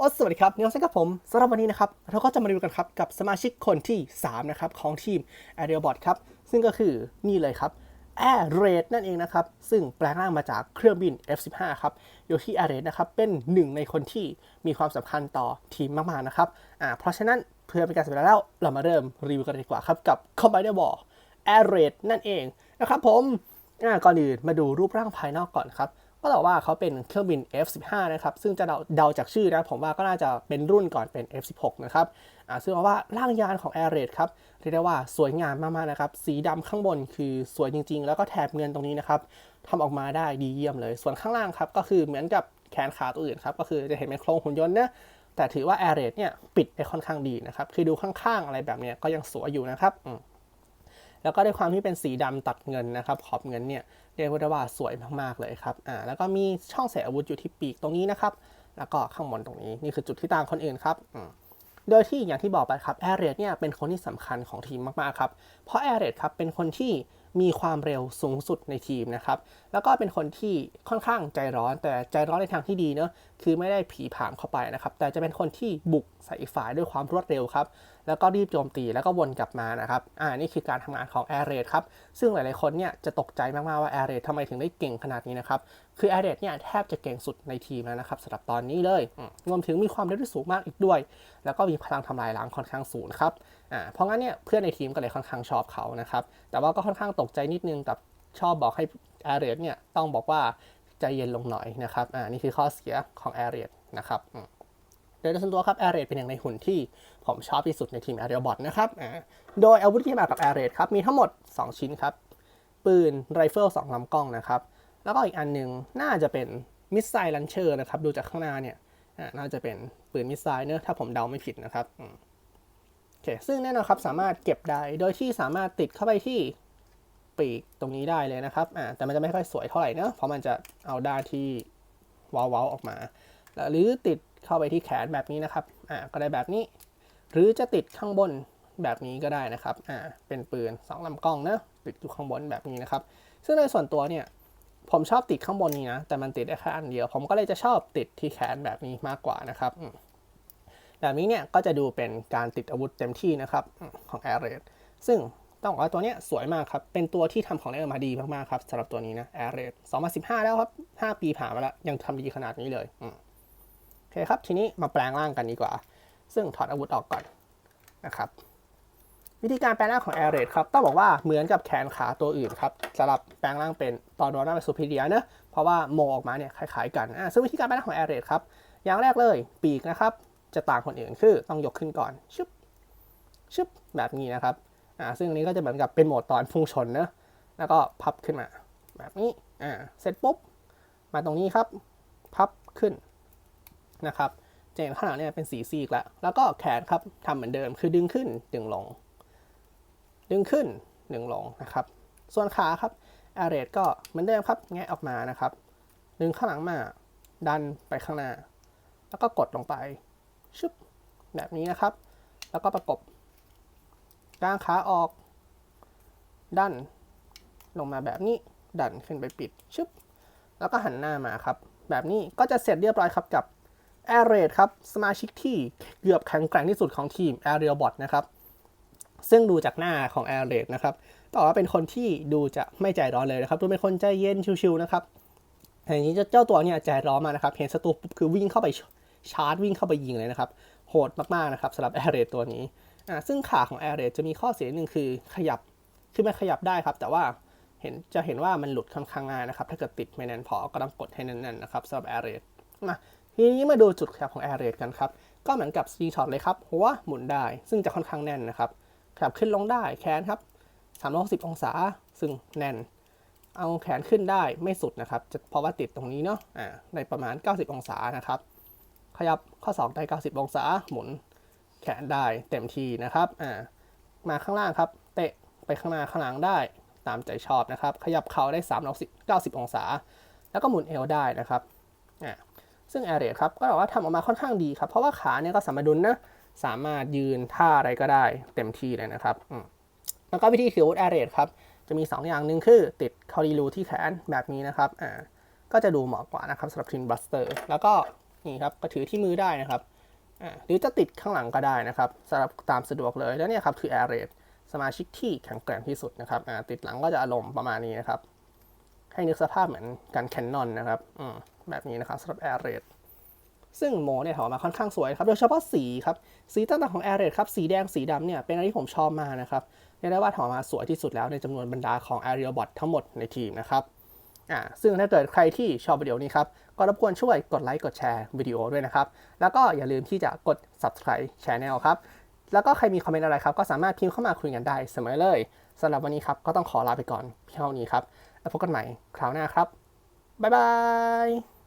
โอ้สวัสดีครับ นิวเซนกับผมสำหรับวันนี้นะครับเราก็จะมาดูกันครับกับสมาชิกคนที่ 3 นะครับ ของทีม a r i o b o t ครับ ซึ่งก็คือนี่เลยครับ Air Raid นั่นเองนะครับ ซึ่งแปลงร่างมาจากเครื่องบิน F15 ครับโยที่ Air Raid นะครับ เป็นหนึ่งในคนที่มีความสำคัญต่อทีมมาก ๆ นะครับอ่าเพราะฉะนั้นเพื่อเป็นการเสียเวลาแล้วเรามาเริ่มรีวิวกันเลยดีกว่าครับกับ Commander Ball Air Raid นั่นเองนะครับผมอ่าก่อนอื่นมาดูรูปร่างภายนอกก่อนครับ ก็แต่ว่าเขาเป็นเครื่องบิน F15 นะครับ ซึ่งจะเดาเดาจากชื่อนะผมว่าก็น่าจะเป็นรุ่นก่อนเป็น F16 นะครับอ่าซึ่งเอาว่าร่างยานของ Air Raid ครับเรียกได้ว่าสวยงามมากๆนะครับ สีดำข้างบนคือสวยจริง ๆ แล้วก็แถบเงินตรงนี้นะครับทำออกมาได้ดีเยี่ยมเลย ส่วนข้างล่างครับก็คือเหมือนกับแขนขาตัวอื่นครับ ก็คือจะเห็นเป็นโครงหุ่นยนต์นะแต่ถือว่า Air Raid เนี่ยปิดได้ค่อนข้างดีนะครับ คือดูข้างๆอะไรแบบนี้ก็ยังสวยอยู่นะครับอื แล้วก็ด้วยความที่เป็นสีดำตัดเงินนะครับขอบเงินเนี่ยเรียกว่าสวยมากๆเลยครับอ่าแล้วก็มีช่องใส่อาวุธอยู่ที่ปีกตรงนี้นะครับแล้วก็ข้างบนตรงนี้นี่คือจุดที่ต่างคนอื่นครับอืมโดยที่อย่างที่บอกไปครับแอร์เรดเนี่ยเป็นคนที่สำคัญของทีมมากๆครับเพราะแอร์เรดครับเป็นคนที่ มีความเร็วสูงสุดในทีมนะครับ แล้วก็เป็นคนที่ค่อนข้างใจร้อน แต่ใจร้อนในทางที่ดีเนอะคือไม่ได้ผีผามเข้าไปนะครับ แต่จะเป็นคนที่บุกใส่อีกฝ่ายด้วยความรวดเร็วครับ แล้วก็รีบโจมตีแล้วก็วนกลับมานะครับ อ่า นี่คือการทำงานของ Air Raid ครับ ซึ่งหลายๆคนเนี่ยจะตกใจมากๆว่า Air Raid ทำไมถึงได้เก่งขนาดนี้นะครับ คือ Air Raid เนี่ยแทบจะเก่งสุดในทีมแล้วนะครับสำหรับตอนนี้เลย รวมถึงมีความเร็วที่สูงมากอีกด้วย แล้วก็มีพลังทำลายล้างค่อนข้างสูงครับ อ่าเพราะงั้นเนี่ยเพื่อนในทีมก็เลยค่อนข้างชอบเขานะครับ แต่ว่าก็ค่อนข้างตกใจนิดนึงกับชอบบอกให้ Air Raid เนี่ยต้องบอกว่าใจเย็นลงหน่อยนะครับ อ่า นี่คือข้อเสียของ Air Raid นะครับโดยส่วนตัวครับ Air Raid เป็นหนึ่งในหุ่นที่ผมชอบที่สุดในทีม a r i o b o t นะครับ อ่า โดยอาวุธที่มากับ Air Raid ครับมีทั้งหมด 2 ชิ้นครับ ปืนไรเฟิล2ลำกล้องนะครับ แล้วก็อีกอันหนึ่งน่าจะเป็นมิสไซล์ลันเชอร์นะครับ ดูจากข้างหน้าเนี่ย อ่า น่าจะเป็นปืนมิสไซล์เนอะถ้าผมเดาไม่ผิดนะครับอืม โอเคซึ่งแน่นอนครับสามารถเก็บได้โดยที่สามารถติดเข้าไปที่ปีกตรงนี้ได้เลยนะครับอ่าแต่มันจะไม่ค่อยสวยเท่าไหร่เนะเพราะมันจะเอาด้านที่ว้าวๆออกมา หรือติดเข้าไปที่แขนแบบนี้นะครับอ่าก็ได้แบบนี้ หรือจะติดข้างบนแบบนี้ก็ได้นะครับอ่าเป็นปืน2ลำกล้องนะติดอยู่ข้างบนแบบนี้นะครับ ซึ่งในส่วนตัวเนี่ยผมชอบติดข้างบนนี้นะแต่มันติดได้แค่อันเดียว ผมก็เลยจะชอบติดที่แขนแบบนี้มากกว่านะครับอืม แบบนี้เนี่ยก็จะดูเป็นการติดอาวุธเต็มที่นะครับของ Air Raid ซึ่งต้องบอกว่าตัวเนี้ยสวยมากครับ เป็นตัวที่ทำของเล่นออกมาดีมากๆครับสำหรับตัวนี้นะ Air Raid 2015 แล้วครับ 5 ปีผ่านมาแล้ว ยังทำดีขนาดนี้เลยโอเคครับ ทีนี้มาแปลงร่างกันดีกว่า ซึ่งถอดอาวุธออกก่อนนะครับวิธีการแปลงร่างของ Air Raid ครับต้องบอกว่าเหมือนกับแขนขาตัวอื่นครับสำหรับแปลงร่างเป็นตอนโดนร่างเป็นซูเปอร์เดียนะเพราะว่าโมออกมาเนี่ยคล้ายๆกันอะซึ่งวิธีการแปลงร่างของ Air Raid ครับอย่างแรกเลยปีกนะครับ จะต่างคนอื่นคือต้องยกขึ้นก่อนชึบชึบแบบนี้นะครับอ่าซึ่งอันนี้ก็จะเหมือนกับเป็นโหมดตอนพุ่งชนนะแล้วก็พับขึ้นมา แบบนี้อ่าเสร็จปุ๊บมาตรงนี้ครับ พับขึ้นนะครับจะเห็นข้างหลังเนี่ยเป็นสีซีกแล้วแล้วก็แขนครับทำเหมือนเดิมคือดึงขึ้นดึงลง ดึงขึ้นดึงลงนะครับ ส่วนขาครับแอร์เรก็เหมือนเดิมครับแงะออกมานะครับ ดึงข้างหลังมา ดันไปข้างหน้า แล้วก็กดลงไป ชึบแบบนี้นะครับ แล้วก็ประกบกางขาออก ดัน ลงมาแบบนี้ ดันขึ้นไปปิดชึบแล้วก็หันหน้ามาครับ แบบนี้ก็จะเสร็จเรียบร้อยครับกับแอร์เรดครับ สมาชิกที่เกือบแข็งแกร่งที่สุดของทีม a r i o b o t นะครับ ซึ่งดูจากหน้าของ Air r a d นะครับต้องบอกว่าเป็นคนที่ดูจะไม่ใจร้อนเลยนะครับดูเป็นคนใจเย็นชิวๆนะครับแต่อย่งนี้เจ้าตัวเนี่ยใจร้อนมานะครับ เห็นศัตรูปุ๊บคือวิ่งเข้าไป ชาร์จวิ่งเข้าไปยิงเลยนะครับ โหดมากๆนะครับสำหรับ Air r a d ตัวนี้อ่าซึ่งขาของ Air r a d จะมีข้อเสียหนึ่งคือขยับคือมันขยับได้ครับ แต่ว่าเห็นจะเห็นว่ามันหลุดค่อนข้างง่ายนะครับ ถ้าเกิดติดไม่แน่นพอก็ต้องกดให้แน่นๆนะครับสำหรับ Air r a d มาทีนี้มาดูจุดขยับของ Air Raid กันครับ ก็เหมือนกับ String Shot เลยครับหัวหมุนได้ซึ่งจะค่อนข้างแน่นนะครับขยับขึ้นลงได้แขนครับ360 องศาซึ่งแน่น เอาแขนขึ้นได้ไม่สุดนะครับจะเพราะว่าติดตรงนี้เนาะอ่าในประมาณ 90 องศานะครับ ขยับข้อศอกได้90 องศา หมุนแขนได้เต็มที่นะครับอ่ามาข้างล่างครับ เตะไปข้างหน้าข้างหลังได้ตามใจชอบนะครับ ขยับเข่าได้360 90 องศา แล้วก็หมุนเอวได้นะครับอ่าซึ่งแอร์เรครับก็บอกว่าทำออกมาค่อนข้างดีครับ เพราะว่าขาเนี่ยก็สมดุลนะสามารถยืนท่าอะไรก็ได้เต็มที่เลยนะครับแล้วก็วิธีถือวุธแอร์เรครับจะมี 2 อย่างหนึ่งคือติดคารีลูที่แขนแบบนี้นะครับอ่าก็จะดูเหมาะกว่านะครับสำหรับทินบัสเตอร์ แล้วก็ นี่ครับก็ถือที่มือได้นะครับหรือจะติดข้างหลังก็ได้นะครับสำหรับตามสะดวกเลยแล้วเนี่ยครับคือ Air r a t สมาชิกที่แข็งแกร่งที่สุดนะครับติดหลังก็จะอารมณ์ประมาณนี้นะครับให้นึกสภาพเหมือนกันแคนนอนนะครับอแบบนี้นะครับสำหรับ Air r a t ซึ่งโมเนี่ยถอดมาค่อนข้างสวยครับ โดยเฉพาะสีครับ สีต่างๆของ Air r a t ครับสีแดงสีดำเนี่ยเป็นอะไรที่ผมชอบมากนะครับเรียกได้ว่าถอดมาสวยที่สุดแล้วในจำนวนบรรดาของ Aerial Bot ทั้งหมดในทีมนะครับ อ่าซึ่งถ้าเกิดใครที่ชอบวิดีโอนี้ครับ ก็รบกวนช่วยกดไลค์กดแชร์วิดีโอด้วยนะครับ แล้วก็อย่าลืมที่จะกด subscribe channel ครับ แล้วก็ใครมีคอมเมนต์อะไรครับ ก็สามารถพิมพ์เข้ามาคุยกันได้เสมอเลยสำหรับวันนี้ครับ ก็ต้องขอลาไปก่อนเพียงเท่านี้ครับแล้วพบกันใหม่คราวหน้าครับบ๊ายบาย